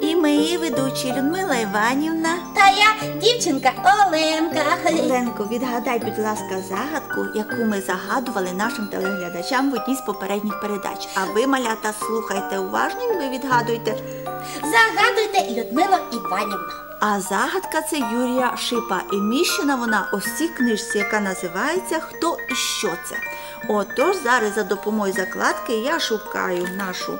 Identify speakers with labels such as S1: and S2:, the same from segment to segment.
S1: І ми ведучі Людмила Іванівна.
S2: Та я дівчинка Оленка.
S1: Оленко, відгадай, будь ласка, загадку, яку ми загадували нашим телеглядачам в одній з попередніх передач. А ви, малята, слухайте уважно, і ви відгадуйте.
S2: Загадуйте Людмила Іванівна.
S1: А загадка це Юрія Шипа. І міщена вона у цій книжці, яка називається Хто і що це. Отож, зараз за допомогою закладки я шукаю нашу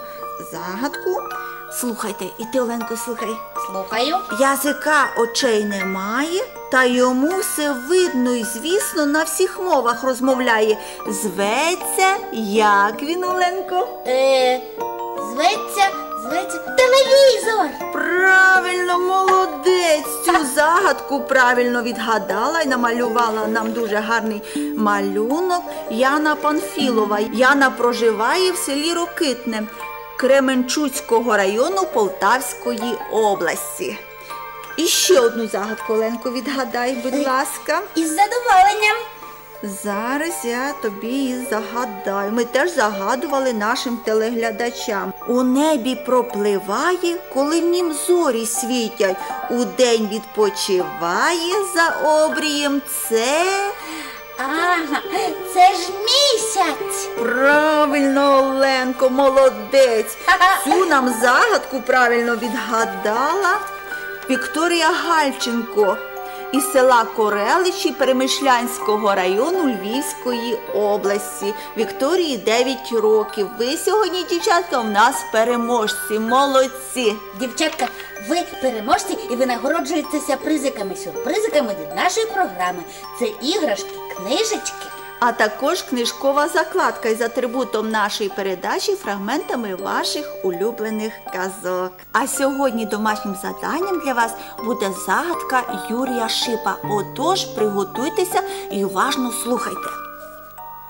S1: загадку. Слухайте, і ти, Оленко, слухай.
S2: Слухаю.
S1: Язика очей немає, та йому все видно і, звісно, на всіх мовах розмовляє. Зветься, як він, Оленко?
S2: Е, зветься, зветься телевізор.
S1: Правильно, молодець! Цю загадку правильно відгадала і намалювала нам дуже гарний малюнок Яна Панфілова. Яна проживає в селі Рокитне Кременчуцького району Полтавської області. І ще одну загадку, Оленко, відгадай, будь ласка.
S2: Із задоволенням.
S1: Зараз я тобі і загадаю. Ми теж загадували нашим телеглядачам. У небі пропливає, коли в нім зорі світять. Удень відпочиває за обрієм. Це
S2: Ага, це ж місяць.
S1: правильно, Оленко, молодець. Цю нам загадку правильно відгадала Вікторія Гальченко із села Кореличі Перемишлянського району Львівської області. Вікторії 9 років. Ви сьогодні, дівчатка, у нас переможці. Молодці.
S2: Дівчатка, ви переможці і ви нагороджуєтеся призиками, сюрпризиками від нашої програми. Це іграшки, книжечки.
S1: А також книжкова закладка із атрибутом нашої передачі фрагментами ваших улюблених казок. А сьогодні домашнім заданням для вас буде загадка Юрія Шипа. Отож, приготуйтеся і уважно слухайте.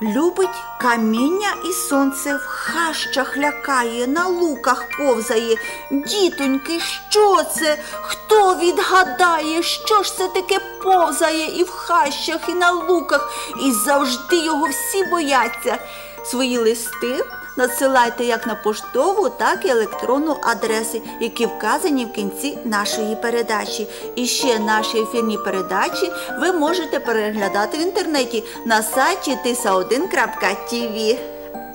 S1: Любить каміння і сонце в хащах лякає, на луках повзає. Дітоньки, що це? Хто відгадає, що ж це таке повзає і в хащах, і на луках, і завжди його всі бояться. Свої листи надсилайте як на поштову, так і електронну адреси, які вказані в кінці нашої передачі. І ще наші ефірні передачі ви можете переглядати в інтернеті на сайті tisa1.tv.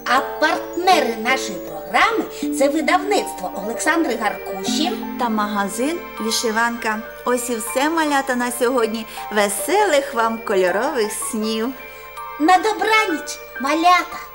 S2: А партнери нашої програми це видавництво Олександри Гаркуші.
S1: та магазин Вішиванка. Ось і все малята на сьогодні. Веселих вам кольорових снів!
S2: На добраніч, малята!